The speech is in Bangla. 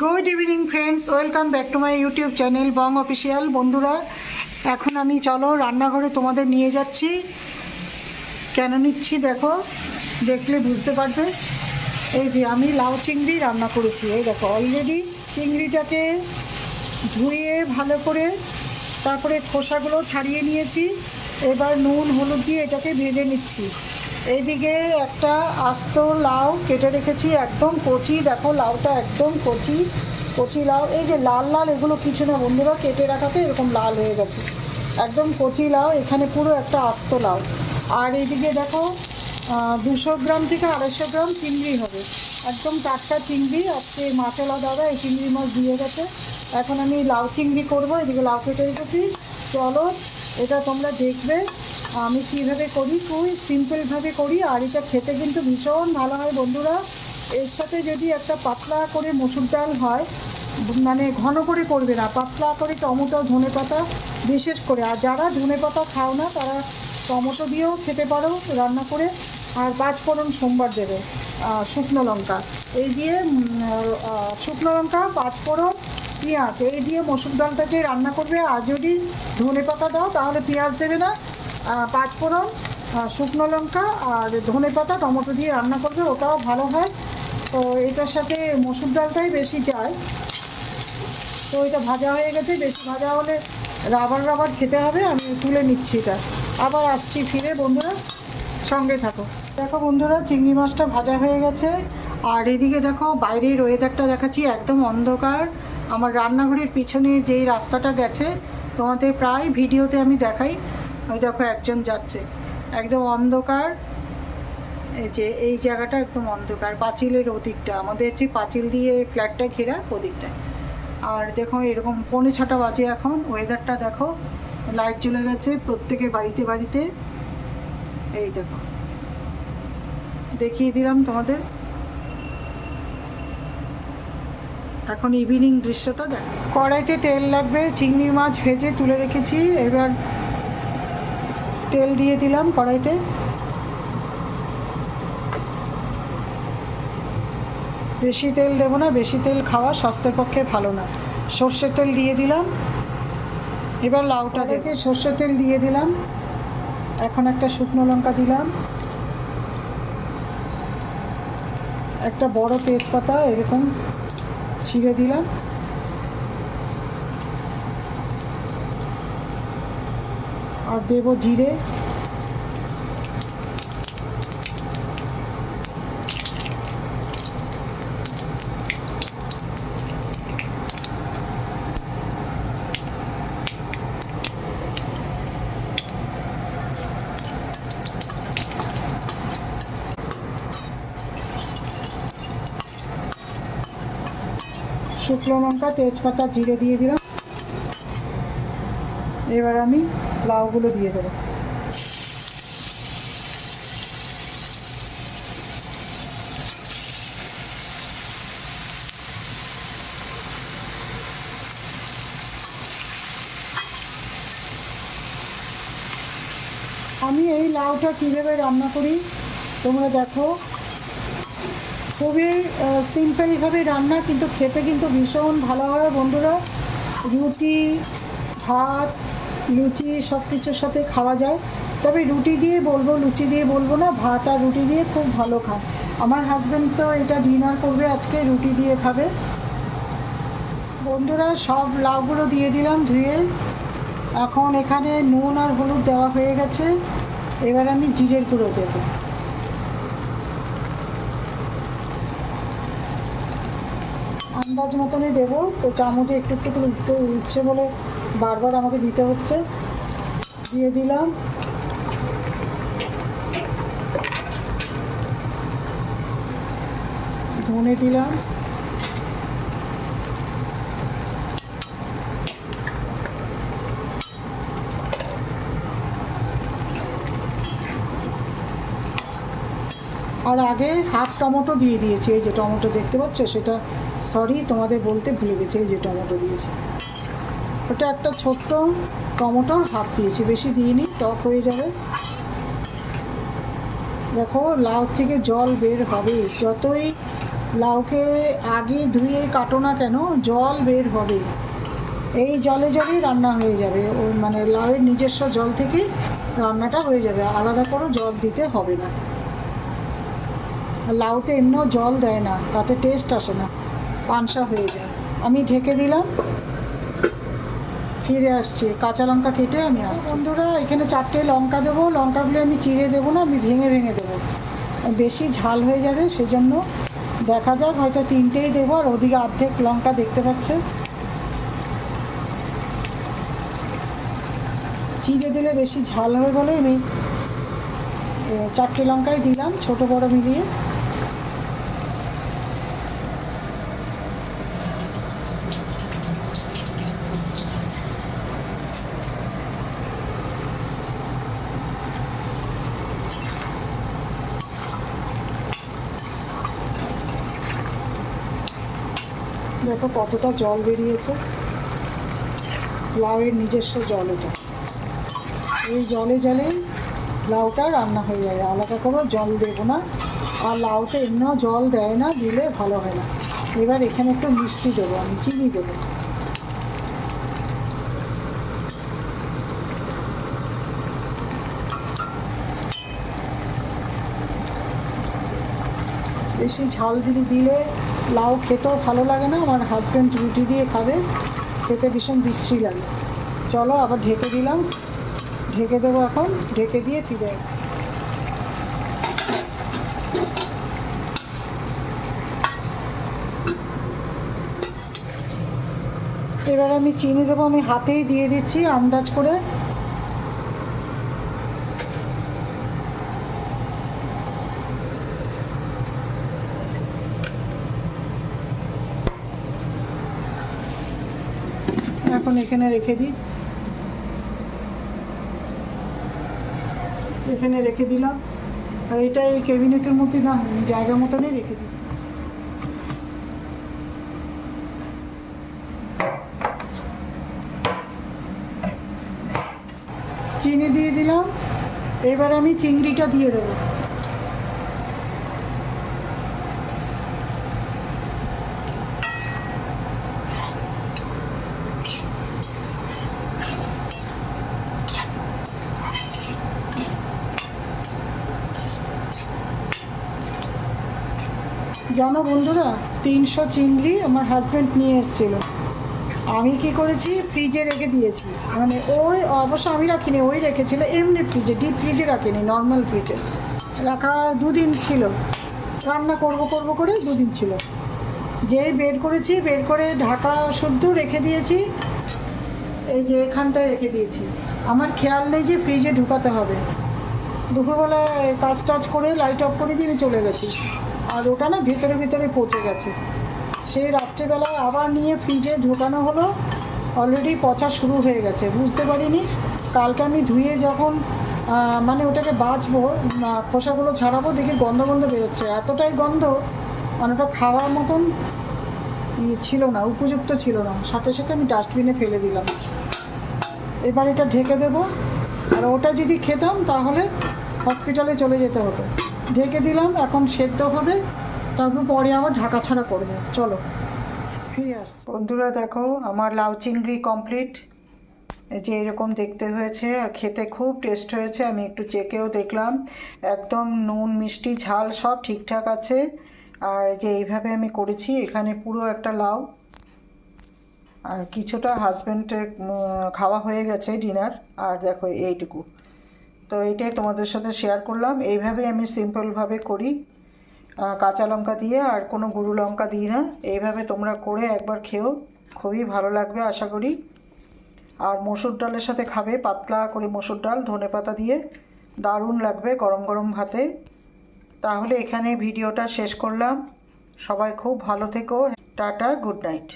Good evening friends welcome back to my YouTube channel Bong official বন্ধুরা, এখন আমি চলো রান্নাঘরে তোমাদের নিয়ে যাচ্ছি। কেন নিচ্ছি দেখো? দেখলে বুঝতে পারবে। এই যে আমি লাউ চিংড়ি রান্না করেছি। এই দেখো অলরেডি চিংড়িটাকে ধুয়ে ভালো করে তারপরে খোসাগুলো ছাড়িয়ে নিয়েছি। এবার নুন, হলুদ দিয়ে এটাকে ভেজে নিচ্ছি। এইদিকে একটা আস্ত লাউ কেটে রেখেছি, একদম কচি। দেখো, লাউটা একদম কচি কচি লাউ। এই যে লাল লাল, এগুলো কিছু না বন্ধুরা, কেটে রাখাতে এরকম লাল হয়ে গেছে। একদম কচি লাউ, এখানে পুরো একটা আস্ত লাউ। আর এইদিকে দেখো দুশো গ্রাম থেকে আড়াইশো গ্রাম চিংড়ি হবে। একদম টাটকা চিংড়ি, আজকে মাছেলা দাদা এই চিংড়ি মাছ দিয়ে গেছে। এখন আমি লাউ চিংড়ি করব, এদিকে লাউ কেটে রেখেছি। চলো, এটা তোমরা দেখবে। আমি কীভাবে করি? খুবই সিম্পলভাবে করি, আর এটা খেতে কিন্তু ভীষণ ভালো হয় বন্ধুরা। এর সাথে যদি একটা পাতলা করে মসুর ডাল হয় মানে ঘন করে করবে না, পাতলা করে টমেটো, ধনে পাতা বিশেষ করে। আর যারা ধনে পাতা খাও না, তারা টমেটো দিয়েও খেতে পারো রান্না করে। আর পাঁচ ফোড়ন সোমবার দেবে শুকনো লঙ্কা। এই দিয়ে শুকনো লঙ্কা পাঁচ ফোড়ন পেঁয়াজ। এই দিয়ে মসুর ডালটাকে রান্না করবে। আর যদি ধনে পাতা দাও, তাহলে পেঁয়াজ দেবে না। আহ, পাঁচ শুকনো লঙ্কা আর ধনে পাতা টমেটো দিয়ে রান্না করবে ওটাও ভালো হয়। তো এটার সাথে মসুর ডালটাই বেশি যায় তো এটা ভাজা হয়ে গেছে বেশি ভাজা হলে রাবার রাবার খেতে হবে আমি তুলে নিচ্ছি এটা। আবার আসছি ফিরে বন্ধুরা সঙ্গে থাকো। দেখো বন্ধুরা চিংড়ি মাছটা ভাজা হয়ে গেছে আর এদিকে দেখো বাইরের ওয়েদারটা দেখাচ্ছি একদম অন্ধকার। আমার রান্নাঘরের পিছনে যেই রাস্তাটা গেছে তোমাদের প্রায় ভিডিওতে আমি দেখাই। ওই দেখো একজন যাচ্ছে। একদম অন্ধকার। এই যে, এই জায়গাটা একদম অন্ধকার, পাঁচিলের ওদিকটা। আমাদের যে পাঁচিল দিয়ে ফ্ল্যাটটা ঘেরা, ওদিকটায়। আর দেখো, এরকম পৌনে ছটা বাজে এখন। ওয়েদারটা দেখো লাইট জ্বলে গেছে প্রত্যেকের বাড়িতে বাড়িতে। এই দেখো। দেখিয়ে দিলাম তোমাদের। এখন ইভিনিং দৃশ্যটা দেখ। কড়াইতে তেল লাগবে, চিংড়ি মাছ ভেজে তুলে রেখেছি। এবার তেল দিয়ে দিলাম কড়াইতে। বেশি তেল দেবো না, বেশি তেল খাওয়া স্বাস্থ্যের পক্ষে ভালো না। সর্ষের তেল দিয়ে দিলাম। এবার লাউটা দেখে সর্ষের তেল দিয়ে দিলাম। এখন একটা শুকনো লঙ্কা দিলাম। একটা বড় তেজপাতা এরকম ছিঁড়ে দিলাম। আর দেবো জিরে। শুকনো লঙ্কা তেজপাতা জিরে দিয়ে দিলাম। এবার আমি লাউগুলো দিয়ে দেবো। আমি এই লাউটা কীভাবে রান্না করি, তোমরা দেখো। খুবই সিম্পলভাবে রান্না, কিন্তু খেতে কিন্তু ভীষণ ভালো হয় বন্ধুরা। রুটি, ভাত লুচি সব কিছুর সাথে খাওয়া যায়। তবে রুটি দিয়ে বলব, লুচি দিয়ে বলব না, ভাত আর রুটি দিয়ে খুব ভালো খায়। আমার হাজব্যান্ড তো এটা ডিনার করবে, আজকে রুটি দিয়ে খাবে। বন্ধুরা, সব লাউগুলো দিয়ে দিলাম ধুয়ে এখন এখানে নুন আর হলুদ দেওয়া হয়ে গেছে। এবার আমি জিরের গুঁড়ো দেবো। আন্দাজ মতনই দেবো। তো চামচে একটু একটু করে উঠতে উঠছে বলে বারবার আমাকে দিতে হচ্ছে। দিয়ে দিলাম। ধনে দিলাম। আর আগে হাফ টমেটো দিয়ে দিয়েছি, এই যে টমেটো দেখতে পাচ্ছ, সেটা সরি তোমাদের বলতে ভুলে গেছে, এই যে টমেটো দিয়েছি। ওটা একটা ছোট্ট টমেটোর হাফ দিয়েছি, বেশি দিইনি, টক হয়ে যাবে। দেখো, লাউ থেকে জল বের হবে। যতই লাউকে আগে ধুয়ে কাটো না কেন, জল বের হবে। এই জলে জলেই রান্না হয়ে যাবে। ও মানে লাউয়ের নিজস্ব জল থেকে রান্নাটা হয়ে যাবে। আলাদা করে জল দিতে হবে না। লাউতে এমনিও জল দেয় না, তাতে টেস্ট আসে না। পানসা হয়ে যায়। আমি ঢেকে দিলাম। ফিরে আসছি। কাঁচা লঙ্কা কেটে আমি আসছি। বন্ধুরা, এখানে চারটে লঙ্কা দেবো। লঙ্কাগুলো আমি চিড়ে দেবো না, আমি ভেঙে ভেঙে দেবো। বেশি ঝাল হয়ে যাবে, সেজন্য দেখা যাক, হয়তো তিনটেই দেবো। আর ওদিকে অর্ধেক লঙ্কা দেখতে পাচ্ছে চিড়ে দিলে বেশি ঝাল হবে বলে আমি চারটে লঙ্কাই দিলাম, ছোট বড় মিলিয়ে। দেখো কতটা জল বেরিয়েছে? লাউয়ের নিজস্ব জল এটা। এই জলে জলেই লাউটা রান্না হয়ে যাবে আলাদা করে জল দেব না। আর লাউতে এমনিও জল দেয় না, দিলে ভালো হয় না। এবার এখানে একটু মিষ্টি দেবো, আমি চিনি দেবো। বেশি ঝাল দিলে দিলে লাউ খেতেও ভালো লাগে না, আমার হাজব্যান্ড রুটি দিয়ে খাবে, খেতে ভীষণ বিচ্ছি লাগে। চলো আবার ঢেকে দিলাম, ঢেকে দেবো এখন, ঢেকে দিয়ে ফিরে আসি এবার আমি চিনি দেবো, আমি হাতেই দিয়ে দিচ্ছি আন্দাজ করে। এখন এখানে রেখে দিই। এখানে রেখে দিলাম। আর এটা এই ক্যাবিনেটের মধ্যে না, জায়গা মতনই রেখে দিই। চিনি দিয়ে দিলাম। এবার আমি চিংড়িটা দিয়ে দেবো। জানো বন্ধুরা, তিনশো চিংড়ি আমার হাজব্যান্ড নিয়ে এসেছিল। আমি কি করেছি? ফ্রিজে রেখে দিয়েছি। মানে ওই অবশ্য আমি রাখিনি, ওই রেখেছিল, এমনি ফ্রিজে ডিপ ফ্রিজে রাখিনি নর্মাল ফ্রিজে রাখা দুদিন ছিল। রান্না করব করব করে দুদিন ছিল। যেই বের করেছি, বের করে ঢাকা শুদ্ধ রেখে দিয়েছি। এই যে এখানটায় রেখে দিয়েছি। আমার খেয়াল নেই যে ফ্রিজে ঢুকাতে হবে। দুপুরবেলা কাজ টাজ করে লাইট অফ করে দিয়ে চলে গেছি। আর ওটা না ভেতরে ভেতরে পচে গেছে। সেই রাত্রেবেলায় আবার নিয়ে ফ্রিজে ঢোকানো হলো। অলরেডি পচা শুরু হয়ে গেছে। বুঝতে পারিনি। কালকে আমি ধুয়ে যখন মানে ওটাকে বাঁচবো খোসাগুলো ছাড়াবো, দেখি গন্ধ গন্ধ বেরোচ্ছে। এতটাই গন্ধ মানে ওটা খাওয়ার মতন ছিল না, উপযুক্ত ছিল না। সাথে সাথে আমি ডাস্টবিনে ফেলে দিলাম। এবার এটা ঢেকে দেবো। আর ওটা যদি খেতাম, তাহলে হসপিটালে চলে যেতে হতো। ঢেকে দিলাম, এখন সেদ্ধ হবে। তারপর পরে আবার ঢাকা ছাড়া করব। চলো, ফিরে আসছি। বন্ধুরা দেখো, আমার লাউ চিংড়ি কমপ্লিট যে এরকম দেখতে হয়েছে আর খেতে খুব টেস্ট হয়েছে, আমি একটু চেকেও দেখলাম। একদম নুন, মিষ্টি, ঝাল সব ঠিকঠাক আছে। আর যে এইভাবে আমি করেছি, এখানে পুরো একটা লাউ। আর কিছুটা হাজব্যান্ডের খাওয়া হয়ে গেছে ডিনার আর দেখো এইটুকু। তো এইটাই তোমাদের সাথে শেয়ার করলাম। এইভাবে আমি সিম্পলভাবে করি। কাঁচা লঙ্কা দিয়ে আর কোনো গুঁড়ো লঙ্কা দিই না। এইভাবে তোমরা করে একবার খেও। খুবই ভালো লাগবে আশা করি। আর মসুর ডালের সাথে খাবে পাতলা করে মসুর ডাল, ধনে পাতা দিয়ে। দারুণ লাগবে গরম গরম ভাতে। তাহলে এখানে ভিডিওটা শেষ করলাম। সবাই খুব ভালো থেকো। Tata, good night.